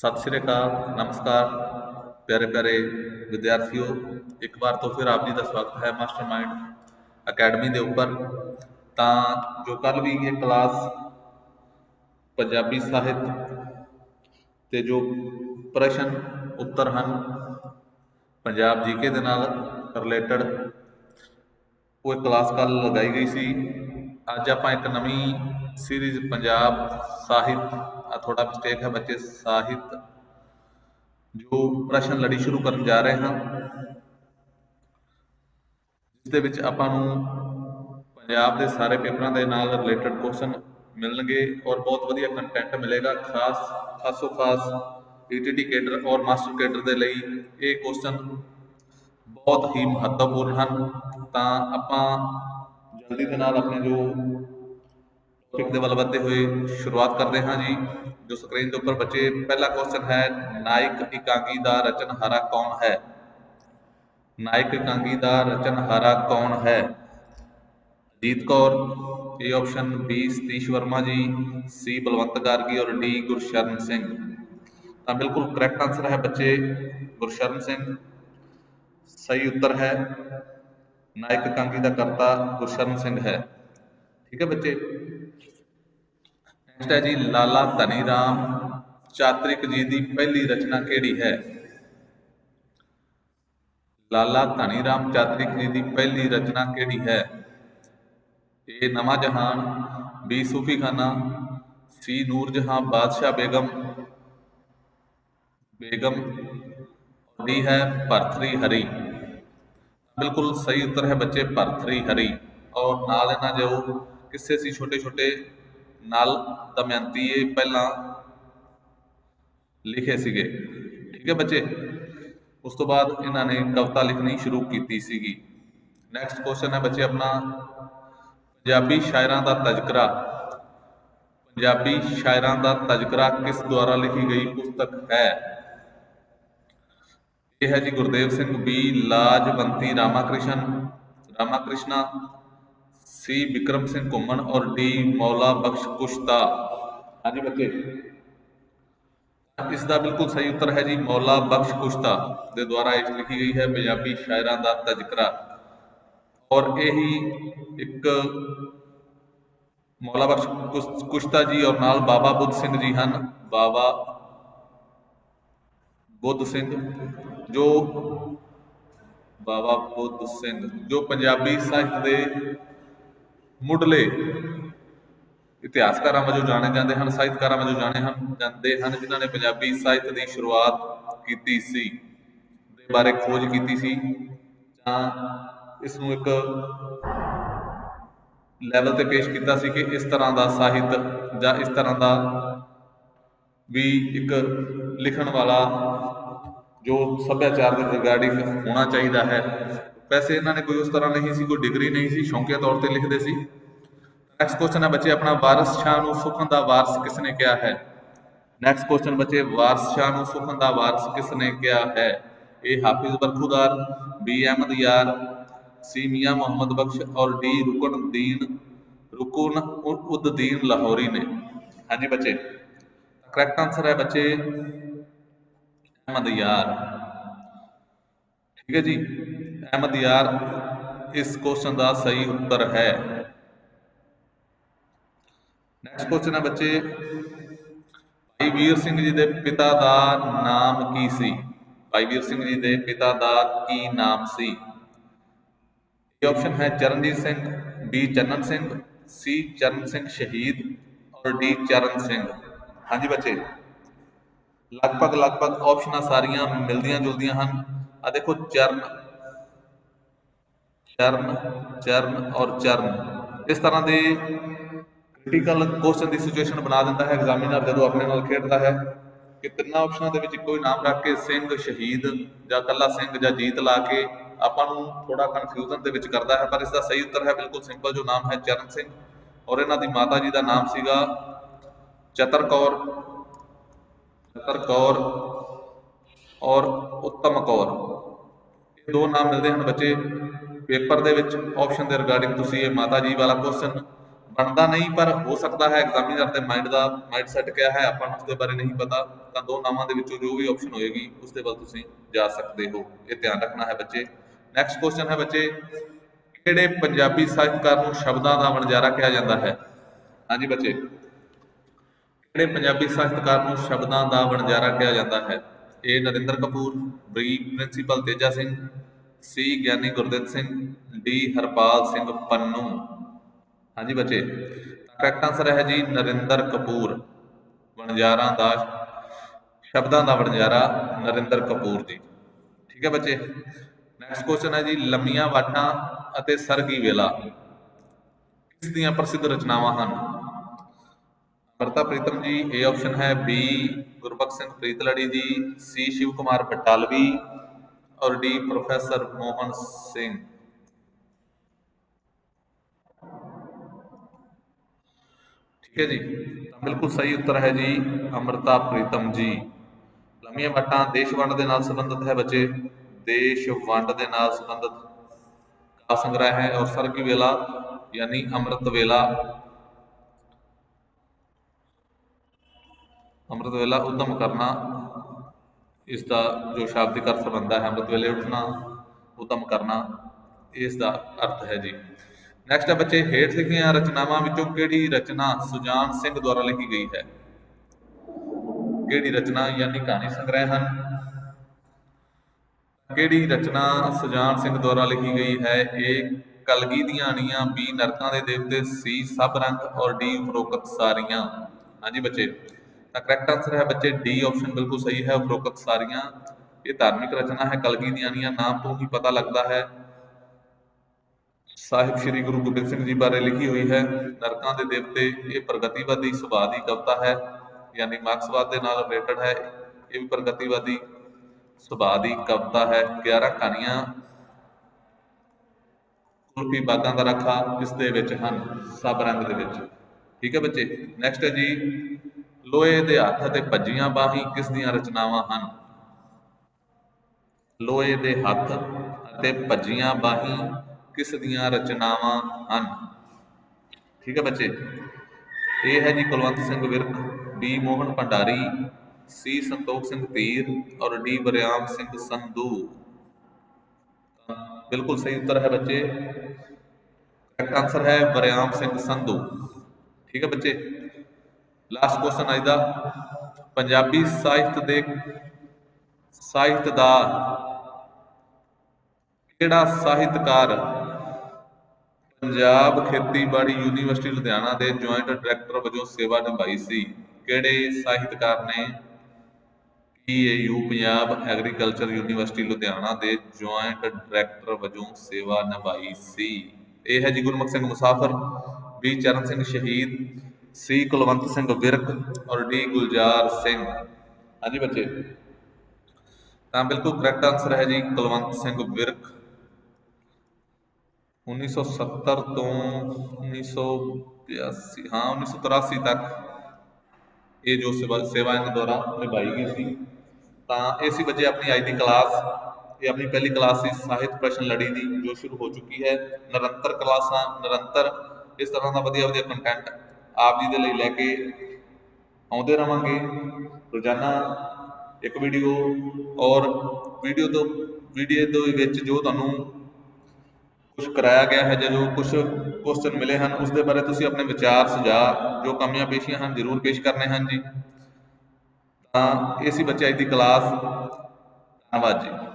ਸਤਿ ਸ਼੍ਰੀ ਅਕਾਲ, ਨਮਸਕਾਰ। ਪਿਆਰੇ ਪਿਆਰੇ ਵਿਦਿਆਰਥੀਓ, ਇੱਕ ਵਾਰ ਤੋਂ ਫਿਰ ਆਪ ਜੀ ਦਾ ਸਵਾਗਤ ਹੈ ਮਾਸਟਰਮਾਈਂਡ ਅਕੈਡਮੀ ਦੇ ਉੱਪਰ। ਤਾਂ ਜੋ ਕੱਲ ਵੀ ਇਹ ਕਲਾਸ ਪੰਜਾਬੀ ਸਾਹਿਤ ਤੇ ਜੋ ਪ੍ਰਸ਼ਨ, ਉੱਤਰ ਹਨ, ਪੰਜਾਬ ਜੀਕੇ ਦੇ ਨਾਲ ਰਿਲੇਟਡ ਉਹ ਇੱਕ ਕਲਾਸ ਕੱਲ ਲਗਾਈ ਗਈ ਸੀ। ਅੱਜ ਆਪਾਂ ਇੱਕ ਨਵੀਂ ਸੀਰੀਜ਼ ਪੰਜਾਬ ਸਾਹਿਤ ਥੋੜਾ ਮਿਸਟੇਕ ਹੈ ਬੱਚੇ ਸਾਹਿਤ, ਜੋ ਪ੍ਰਸ਼ਨ ਲੜੀ ਸ਼ੁਰੂ ਕਰਨ ਜਾ ਰਹੇ ਹਾਂ। ਜਿਸ ਦੇ ਵਿੱਚ ਆਪਾਂ ਨੂੰ ਪੰਜਾਬ ਦੇ ਸਾਰੇ ਪੇਪਰਾਂ ਦੇ ਨਾਲ ਰਿਲੇਟਡ ਕੁਐਸਚਨ ਮਿਲਣਗੇ ਔਰ ਬਹੁਤ ਵਧੀਆ ਕੰਟੈਂਟ ਮਿਲੇਗਾ, ਖਾਸ, ਖਾਸੋ ਖਾਸ ਈਟੀਟੀ ਕੇਡਰ ਔਰ ਮਾਸਟਰ ਕੇਡਰ ਦੇ ਲਈ ਇਹ ਕੁਐਸਚਨ ਬਹੁਤ ਹੀ ਮਹੱਤਵਪੂਰਨ ਹਨ। ਤਾਂ ਆਪਾਂ ਜਲਦੀ ਦੇ ਨਾਲ ਆਪਣੇ ਜੋ ਟੌਪਿਕ ਦੇ ਵੱਲ ਵਧਦੇ ਹੋਏ ਸ਼ੁਰੂਆਤ ਕਰਦੇ ਹਾਂ ਜੀ, ਜੋ ਸਕਰੀਨ ਦੇ ਉੱਪਰ ਬੱਚੇ, ਪਹਿਲਾ ਕੁਐਸਚਨ ਹੈ, ਨਾਇਕ ਇਕਾਂਗੀ ਦਾ ਰਚਨਹਾਰਾ ਕੌਣ ਹੈ? ਨਾਇਕ ਇਕਾਂਗੀ ਦਾ ਰਚਨਹਾਰਾ ਕੌਣ ਹੈ? ਅਜੀਤ ਕੌਰ ਇਹ option B Satish Verma ji C Balwant Gargi ਔਰ ਡੀ ਗੁਰਸ਼ਰਨ ਸਿੰਘ। ਤਾਂ ਬਿਲਕੁਲ ਕਰੈਕਟ ਆਨਸਰ ਹੈ ਬੱਚੇ, ਗੁਰਸ਼ਰਨ ਸਿੰਘ। ਸਹੀ ਉੱਤਰ ਹੈ, ਨਾਇਕ ਇਕਾਂਗੀ ਦਾ ਕਰਤਾ ਗੁਰਸ਼ਰਨ ਸਿੰਘ ਹੈ। ਠੀਕ ਹੈ ਬੱਚੇ? ਨੈਕਸਟ ਹੈ ਜੀ ਲਾਲਾ ਧਨੀ ਰਾਮ ਚਾਤਰਿਕ ਜੀ ਦੀ ਪਹਿਲੀ ਰਚਨਾ ਕਿਹੜੀ ਹੈ? ਲਾਲਾ ਧਨੀ ਰਾਮ ਚਾਤਰਿਕ ਜੀ ਦੀ ਪਹਿਲੀ ਰਚਨਾ ਕਿਹੜੀ ਹੈ? ਇਹ ਨਵਾਂ ਜਹਾਨ ਬੀ ਸੂਫੀ ਖਾਨਾ ਸੀ ਨੂਰ ਜਹਾਂ ਬਾਦਸ਼ਾਹ ਬੇਗਮ ਬੇਗਮ ਡੀ ਹੈ ਭਰਥਰੀ ਹਰੀ। ਬਿਲਕੁਲ ਸਹੀ ਉੱਤਰ ਹੈ ਬੱਚੇ, ਭਰਥਰੀ ਹਰੀ। ਔਰ ਨਾਲ ਇਹਨਾਂ ਜੋ ਕਿੱਸੇ ਸੀ ਛੋਟੇ ਛੋਟੇ ਨਲ ਦਮਯੰਤੀ ਇਹ ਪਹਿਲਾਂ ਲਿਖੇ ਸੀਗੇ। ਠੀਕ ਹੈ ਬੱਚੇ? ਉਸ ਤੋਂ ਬਾਅਦ ਇਹਨਾਂ ਨੇ ਕਵਿਤਾ ਲਿਖਣੀ ਸ਼ੁਰੂ ਕੀਤੀ ਸੀਗੀ। ਨੈਕਸਟ ਕੁਐਸਚਨ ਹੈ ਬੱਚੇ ਆਪਣਾ। ਪੰਜਾਬੀ ਸ਼ਾਇਰਾਂ ਦਾ ਤਜ਼ਕਰਾ। ਪੰਜਾਬੀ ਸ਼ਾਇਰਾਂ ਦਾ ਤਜ਼ਕਰਾ ਕਿਸ ਦੁਆਰਾ ਲਿਖੀ ਗਈ ਪੁਸਤਕ ਹੈ? ਇਹ ਹੈ ਜੀ ਗੁਰਦੇਵ ਸਿੰਘ ਬੀ, ਲਾਜਵੰਤੀ ਰਾਮਾਕ੍ਰਿਸ਼ਨ, ਰਾਮਾਕ੍ਰਿਸ਼ਨਾ। ਸੀ ਵਿਕਰਮ ਸਿੰਘ ਘੁੰਮਣ ਔਰ ਡੀ ਮੌਲਾ ਬਖਸ਼ ਕੁਸ਼ਤਾ ਹਾਂਜੀ ਬੱਚੇ ਇਸ ਦਾ ਬਿਲਕੁਲ ਸਹੀ ਉੱਤਰ ਹੈ ਜੀ, ਮੌਲਾ ਬਖਸ਼ ਕੁਸ਼ਤਾ ਦੇ ਦੁਆਰਾ ਇਹ ਲਿਖੀ ਗਈ ਹੈ ਪੰਜਾਬੀ ਸ਼ਾਇਰਾਂ ਦਾ ਤਜ਼ਕਰਾ। ਔਰ ਇਹੀ ਇੱਕ ਮੌਲਾ ਬਖਸ਼ ਕੁਸ਼- ਕੁਸ਼ਤਾ ਜੀ, ਔਰ ਨਾਲ ਬਾਬਾ ਬੁੱਧ ਸਿੰਘ ਜੀ ਹਨ, ਬਾਬਾ ਬੁੱਧ ਸਿੰਘ, ਜੋ ਬਾਬਾ ਬੁੱਧ ਸਿੰਘ, ਜੋ ਪੰਜਾਬੀ ਸਾਹਿਤ ਦੇ ਮੁੱਢਲੇ ਇਤਿਹਾਸਕਾਰਾਂ ਵਜੋਂ ਜਾਣੇ ਜਾਂਦੇ ਹਨ, ਸਾਹਿਤਕਾਰਾਂ ਵਜੋਂ ਜਾਣੇ ਹਨ, ਜਾਂਦੇ ਹਨ ਜਿਨ੍ਹਾਂ ਨੇ ਪੰਜਾਬੀ ਸਾਹਿਤ ਦੀ ਸ਼ੁਰੂਆਤ ਕੀਤੀ ਸੀ, ਦੇ ਬਾਰੇ ਖੋਜ ਕੀਤੀ ਸੀ ਜਾਂ ਇਸ ਨੂੰ ਇੱਕ ਲੈਵਲ ਤੇ ਪੇਸ਼ ਕੀਤਾ ਸੀ ਕਿ ਇਸ ਤਰ੍ਹਾਂ ਦਾ ਸਾਹਿਤ ਜਾਂ ਇਸ ਤਰ੍ਹਾਂ ਦਾ ਵੀ ਇੱਕ ਲਿਖਣ ਵਾਲਾ ਜੋ ਸੱਭਿਆਚਾਰ ਦੇ ਰਿਗਾਰਡਿੰਗ ਹੋਣਾ ਚਾਹੀਦਾ ਹੈ। ਵੈਸੇ ਇਹਨਾਂ ਨੇ ਕੋਈ ਉਸ ਤਰ੍ਹਾਂ ਨਹੀਂ ਸੀ, ਕੋਈ ਡਿਗਰੀ ਨਹੀਂ ਸੀ, ਸ਼ੌਂਕੀਆ ਤੌਰ ਤੇ ਲਿਖਦੇ ਸੀ। ਨੈਕਸਟ ਕੁਐਸਚਨ ਹੈ ਬੱਚੇ, ਆਪਣਾ ਵਾਰਿਸ ਸ਼ਾਹ ਨੂੰ ਸੁਖਨ ਦਾ ਵਾਰਿਸ ਕਿਸ ਨੇ ਕਿਹਾ ਹੈ? ਨੈਕਸਟ ਕੁਐਸਚਨ ਬੱਚੇ, ਵਾਰਿਸ ਸ਼ਾਹ ਨੂੰ ਸੁਖਨ ਦਾ ਵਾਰਿਸ ਕਿਸ ਨੇ ਕਿਹਾ ਹੈ? ਇਹ ਹਾਫਿਜ਼ ਬਰਖੁਦਾਰ ਬੀ ਅਹਿਮਦ ਯਾਰ ਸੀ ਮੀਆਂ ਮੁਹੰਮਦ ਬਖਸ਼ ਔਰ ਡੀ ਰੁਕਨਦੀਨ, ਰੁਕਨ ਉਦਦੀਨ ਲਾਹੌਰੀ ਨੇ। ਹਾਂਜੀ ਬੱਚੇ ਕਰੈਕਟ ਆਨਸਰ ਹੈ ਬੱਚੇ, ਅਹਿਮਦ ਯਾਰ। ਠੀਕ ਹੈ ਜੀ? ਅਹਿਮਦ ਯਾਰ, ਇਸ ਕੁਐਸਚਨ ਦਾ ਸਹੀ ਉੱਤਰ ਹੈ। ਨੈਕਸਟ ਕੁਐਸਚਨ ਹੈ ਬੱਚੇ, ਭਾਈ ਵੀਰ ਸਿੰਘ ਜੀ ਦੇ ਪਿਤਾ ਦਾ ਨਾਮ ਕੀ ਸੀ? ਭਾਈ ਵੀਰ ਸਿੰਘ ਜੀ ਦੇ ਪਿਤਾ ਦਾ ਕੀ ਨਾਮ ਸੀ? ਇਹ ਆਪਸ਼ਨ ਹੈ ਚਰਨਜੀਤ ਸਿੰਘ ਬੀ ਚੰਨਨ ਸਿੰਘ ਸੀ ਚਰਨ ਸਿੰਘ ਸ਼ਹੀਦ, ਔਰ ਡੀ ਚਰਨ ਸਿੰਘ। ਹਾਂਜੀ ਬੱਚੇ ਲਗਭਗ ਲਗਭਗ ਆਪਸ਼ਨਾਂ ਸਾਰੀਆਂ ਮਿਲਦੀਆਂ ਜੁਲਦੀਆਂ ਹਨ। ਆ ਦੇਖੋ ਚਰਨ ਚਰਨ ਚਰਨ ਔਰ ਚਰਨ। ਇਸ ਤਰ੍ਹਾਂ ਦੇ ਕ੍ਰਿਟੀਕਲ ਕੁਐਸਚਨ ਦੀ ਸਿਚੁਏਸ਼ਨ ਬਣਾ ਦਿੰਦਾ ਹੈ ਐਗਜ਼ਾਮੀਨਰ ਜਦੋਂ ਆਪਣੇ ਨਾਲ ਖੇਡਦਾ ਹੈ ਕਿ ਤਿੰਨਾਂ ਆਪਸ਼ਨਾਂ ਦੇ ਵਿੱਚ ਇੱਕੋ ਹੀ ਨਾਮ ਰੱਖ ਕੇ ਸਿੰਘ, ਸ਼ਹੀਦ ਜਾਂ ਕੱਲਾ ਸਿੰਘ ਜਾਂ ਜੀਤ ਲਾ ਕੇ ਆਪਾਂ ਨੂੰ ਥੋੜਾ ਕਨਫਿਊਜ਼ਨ ਦੇ ਵਿੱਚ ਕਰਦਾ ਹੈ, ਪਰ ਇਸ ਦਾ ਸਹੀ ਉੱਤਰ ਹੈ ਬਿਲਕੁਲ ਸਿੰਪਲ ਜੋ ਨਾਮ ਹੈ ਚਰਨ ਸਿੰਘ। ਔਰ ਇਹਨਾਂ ਦੀ ਮਾਤਾ ਜੀ ਦਾ ਨਾਮ ਸੀਗਾ ਚਤਰ ਕੌਰ ਚਤਰ ਕੌਰ ਔਰ ਉੱਤਮ ਕੌਰ। ਇਹ ਦੋ ਨਾਮ ਮਿਲਦੇ ਹਨ ਬੱਚੇ। ਪੇਪਰ ਦੇ ਵਿੱਚ ਆਪਸ਼ਨ ਦੇ ਰਿਗਾਰਡਿੰਗ ਤੁਸੀਂ ਇਹ ਮਾਤਾ ਜੀ ਵਾਲਾ ਕੁਐਸਚਨ ਬਣਦਾ ਨਹੀਂ, ਪਰ ਹੋ ਸਕਦਾ ਹੈ ਐਗਜ਼ਾਮੀਨਰ ਦੇ ਮਾਈਂਡ ਦਾ ਮਾਈਂਡ ਸੈਟ ਕਿਆ ਹੈ, ਆਪਾਂ ਨੂੰ ਉਸ ਦੇ ਬਾਰੇ ਨਹੀਂ ਪਤਾ, ਤਾਂ ਦੋ ਨਾਮਾਂ ਦੇ ਵਿੱਚੋਂ ਜੋ ਵੀ ਆਪਸ਼ਨ ਹੋਏਗੀ ਉਸ ਦੇ ਵੱਲ ਤੁਸੀਂ ਜਾ ਸਕਦੇ ਹੋ। ਇਹ ਧਿਆਨ ਰੱਖਣਾ ਹੈ ਬੱਚੇ। ਨੈਕਸਟ ਕੁਐਸਚਨ ਹੈ ਬੱਚੇ, ਕਿਹੜੇ ਪੰਜਾਬੀ ਸਾਹਿਤਕਾਰ ਨੂੰ ਸ਼ਬਦਾਂ ਦਾ ਵਣਜਾਰਾ ਕਿਹਾ ਜਾਂਦਾ ਹੈ? ਹਾਂਜੀ ਬੱਚੇ, ਕਿਹੜੇ ਪੰਜਾਬੀ ਸਾਹਿਤਕਾਰ ਨੂੰ ਸ਼ਬਦਾਂ ਦਾ ਵਣਜਾਰਾ ਕਿਹਾ ਜਾਂਦਾ ਹੈ? ਇਹ Narinder Kapoor B principal Teja Singh C Giani Gurdit Singh D Harpal Singh Pannu. ਹਾਂਜੀ ਬੱਚੇ ਕਰੈਕਟ ਆਨਸਰ ਹੈ ਜੀ ਨਰਿੰਦਰ ਕਪੂਰ, ਵਣਜਾਰਾਂ ਦਾ ਸ਼ਬਦਾਂ ਦਾ ਵਣਜਾਰਾ ਨਰਿੰਦਰ ਕਪੂਰ ਜੀ। ਠੀਕ ਹੈ ਬੱਚੇ ਨੈਕਸਟ ਕੁਐਸਚਨ ਹੈ ਜੀ ਲੰਮੀਆਂ ਵਾਟਾਂ ਅਤੇ ਸਰਗੀ ਵੇਲਾ। ਕਿਸ ਦੀਆਂ ਪ੍ਰਸਿੱਧ ਰਚਨਾਵਾਂ ਹਨ? ਅਮਰਤਾ ਪ੍ਰੀਤਮ ਜੀ ਇਹ ਆਪਸ਼ਨ ਹੈ ਬੀ ਗੁਰਬਖਸ਼ ਸਿੰਘ ਪ੍ਰੀਤਲੜੀ ਜੀ ਸੀ ਸ਼ਿਵ ਕੁਮਾਰ ਬਟਾਲਵੀ ਔਰ ਡੀ ਪ੍ਰੋਫੈਸਰ ਮੋਹਨ ਸਿੰਘ। ਠੀਕ ਹੈ ਜੀ। ਬਿਲਕੁਲ ਸਹੀ ਉੱਤਰ ਹੈ ਜੀ, ਅਮਰਤਾ ਪ੍ਰੀਤਮ ਜੀ। ਲੰਮੀਆਂ ਵਟਾਂ ਦੇਸ਼ ਵੰਡ ਦੇ ਨਾਲ ਸੰਬੰਧਿਤ ਹੈ ਬੱਚੇ। ਦੇਸ਼ ਵੰਡ ਦੇ ਨਾਲ ਸੰਬੰਧਿਤ। ਕਾਵਿ ਸੰਗ੍ਰਹਿ ਹੈ ਔਰ ਸਰਗੀ ਵੇਲਾ, ਯਾਨੀ ਅੰਮ੍ਰਿਤ ਵੇਲਾ। ਅੰਮ੍ਰਿਤ ਵੇਲਾ ਉਦਮ ਕਰਨਾ ਇਸ ਦਾ ਜੋ ਸ਼ਾਬਦਿਕ ਅਰਥ ਬਣਦਾ ਹੈ, ਅੰਮ੍ਰਿਤ ਵੇਲੇ ਉੱਠਣਾ ਉਦਮ ਕਰਨਾ, ਇਸ ਦਾ ਅਰਥ ਹੈ ਜੀ। ਨੈਕਸਟ ਹੈ ਬੱਚੇ, ਹੇਠ ਲਿਖੀਆਂ ਰਚਨਾਵਾਂ ਵਿੱਚੋਂ ਕਿਹੜੀ ਰਚਨਾ ਸੁਜਾਨ ਸਿੰਘ ਦੁਆਰਾ ਲਿਖੀ ਗਈ ਹੈ? ਕਿਹੜੀ ਰਚਨਾ ਯਾਨੀ ਕਹਾਣੀ ਸੰਗ੍ਰਹਿ ਹਨ? ਕਿਹੜੀ ਰਚਨਾ ਸੁਜਾਨ ਸਿੰਘ ਦੁਆਰਾ ਲਿਖੀ ਗਈ ਹੈ? ਇਹ ਕਲਗੀ ਦੀਆਂ ਅਣੀਆਂ ਬੀ ਨਰਕਾਂ ਦੇ ਦੇਵਤੇ ਸੀ ਸਭ ਰੰਗ ਔਰ ਡੀ ਫਰੋਕਤ ਸਾਰੀਆਂ। ਹਾਂਜੀ ਬੱਚੇ ਤਾਂ ਕਰੈਕਟ ਆਨਸਰ ਹੈ ਬੱਚੇ ਡੀ ਆਪਸ਼ਨ ਬਿਲਕੁਲ ਸਹੀ ਹੈ, ਉਪਰੋਕਤ ਸਾਰੀਆਂ। ਇਹ ਧਾਰਮਿਕ ਰਚਨਾ ਹੈ, ਕਲਗੀ ਦੀਆਂ ਅਣੀਆਂ ਨਾਮ ਤੋਂ ਹੀ ਪਤਾ ਲੱਗਦਾ ਹੈ। ਸਾਹਿਬ ਸ੍ਰੀ ਗੁਰੂ ਗੋਬਿੰਦ ਸਿੰਘ ਜੀ ਬਾਰੇ ਲਿਖੀ ਹੋਈ ਹੈ, ਨਰਕਾਂ ਦੇ ਦੇਵਤੇ, ਇਹ ਪ੍ਰਗਤੀਵਾਦੀ ਸੁਭਾਅ ਦੀ ਕਵਿਤਾ ਹੈ, ਯਾਨੀ ਮਾਰਕਸਵਾਦ ਦੇ ਨਾਲ ਰਿਲੇਟਡ ਹੈ, ਇਹ ਵੀ ਪ੍ਰਗਤੀਵਾਦੀ ਸੁਭਾਅ ਦੀ ਕਵਿਤਾ ਹੈ। 11 ਕਹਾਣੀਆਂ, ਕੁਲਫੀ ਬਾਗਾਂ ਦਾ ਰੱਖਾ ਇਸ ਦੇ ਵਿੱਚ ਹਨ, ਸਭ ਰੰਗ ਦੇ ਵਿੱਚ। ਠੀਕ ਹੈ ਬੱਚੇ ਨੈਕਸਟ ਹੈ ਜੀ। ਲੋਹੇ ਦੇ ਹੱਥ ਅਤੇ ਭੱਜੀਆਂ ਬਾਹੀਂ ਕਿਸ ਦੀਆਂ ਰਚਨਾਵਾਂ ਹਨ? ਲੋਹੇ ਦੇ ਹੱਥ ਅਤੇ ਭੱਜੀਆਂ ਬਾਹੀਂ ਕਿਸ ਦੀਆਂ ਰਚਨਾਵਾਂ ਹਨ? ਠੀਕ ਹੈ ਬੱਚੇ। ਇਹ ਹੈ ਜੀ ਕੁਲਵੰਤ ਸਿੰਘ ਵਿਰਕ ਬੀ ਮੋਹਨ ਭੰਡਾਰੀ, ਸੀ ਸੰਤੋਖ ਸਿੰਘ ਧੀਰ ਔਰ ਡੀ ਬਰਿਆਮ ਸਿੰਘ ਸੰਧੂ। ਬਿਲਕੁਲ ਸਹੀ ਉੱਤਰ ਹੈ ਬੱਚੇ। ਕਰੈਕਟ ਆਨਸਰ ਹੈ ਬਰਿਆਮ ਸਿੰਘ ਸੰਧੂ। ਠੀਕ ਹੈ ਬੱਚੇ। ਲਾਸਟ ਕੁਐਸਚਨ ਅੱਜ ਦਾ। ਪੰਜਾਬੀ ਸਾਹਿਤ ਦੇ, ਸਾਹਿਤ ਦਾ ਕਿਹੜਾ ਸਾਹਿਤਕਾਰ? ਪੰਜਾਬ ਖੇਤੀਬਾੜੀ ਯੂਨੀਵਰਸਿਟੀ ਲੁਧਿਆਣਾ ਦੇ ਜੁਆਇੰਟ ਡਾਇਰੈਕਟਰ ਵਜੋਂ ਸੇਵਾ ਨਿਭਾਈ ਸੀ। ਕਿਹੜੇ ਸਾਹਿਤਕਾਰ ਨੇ? PAU Punjab agriculture university Ludhiana ਦੇ ਜੁਆਇੰਟ ਡਾਇਰੈਕਟਰ ਵਜੋਂ ਸੇਵਾ ਨਿਭਾਈ ਸੀ। ਇਹ ਹੈ ਜੀ ਗੁਰਮੁਖ ਸਿੰਘ ਮੁਸਾਫਰ, ਵੀ ਚਰਨ ਸਿੰਘ ਸ਼ਹੀਦ ਸੀ ਕੁਲਵੰਤ ਸਿੰਘ ਵਿਰਕ ਔਰ ਡੀ ਗੁਲਜ਼ਾਰ ਸਿੰਘ। ਹਾਂਜੀ ਬੱਚੇ। ਤਾਂ ਬਿਲਕੁਲ ਕਰੈਕਟ ਆਨਸਰ ਹੈ ਜੀ ਕੁਲਵੰਤ ਸਿੰਘ ਵਿਰਕ। 1970 ਤੋਂ 1982 ਹਾਂ 1983 ਤੱਕ ਇਹ ਜੋ ਸੇਵਾ ਸੇਵਾ ਇਹਨਾਂ ਦੁਆਰਾ ਨਿਭਾਈ ਗਈ ਸੀ। ਤਾਂ ਇਹ ਸੀ ਬੱਚੇ ਆਪਣੀ ਅੱਜ ਦੀ ਕਲਾਸ ਇਹ ਆਪਣੀ ਪਹਿਲੀ ਕਲਾਸ ਸੀ ਸਾਹਿਤ ਪ੍ਰਸ਼ਨ ਲੜੀ ਦੀ, ਜੋ ਸ਼ੁਰੂ ਹੋ ਚੁੱਕੀ ਹੈ। ਨਿਰੰਤਰ ਕਲਾਸਾਂ, ਨਿਰੰਤਰ ਇਸ ਤਰ੍ਹਾਂ ਦਾ ਵਧੀਆ ਵਧੀਆ ਕੰਟੈਂਟ ਆਪ ਜੀ ਦੇ ਲਈ ਲੈ ਕੇ ਆਉਂਦੇ ਰਵਾਂਗੇ। ਰੋਜ਼ਾਨਾ ਇੱਕ ਵੀਡੀਓ ਔਰ ਵੀਡੀਓ ਤੋਂ ਵੀਡੀਓ ਦੇ ਵਿੱਚ ਜੋ ਤੁਹਾਨੂੰ ਕੁਝ ਕਰਾਇਆ ਗਿਆ ਹੈ ਜਾਂ ਜੋ ਕੁਝ ਕੁਐਸਚਨ ਮਿਲੇ ਹਨ ਉਸ ਦੇ ਬਾਰੇ ਤੁਸੀਂ ਆਪਣੇ ਵਿਚਾਰ, ਸੁਝਾਅ, ਜੋ ਕਮੀਆਂ ਪੇਸ਼ੀਆਂ ਹਨ, ਜ਼ਰੂਰ ਪੇਸ਼ ਕਰਨੇ ਹਨ ਜੀ। ਤਾਂ ਇਹ ਸੀ ਬੱਚੇ ਅੱਜ ਦੀ ਕਲਾਸ। ਧੰਨਵਾਦ ਜੀ।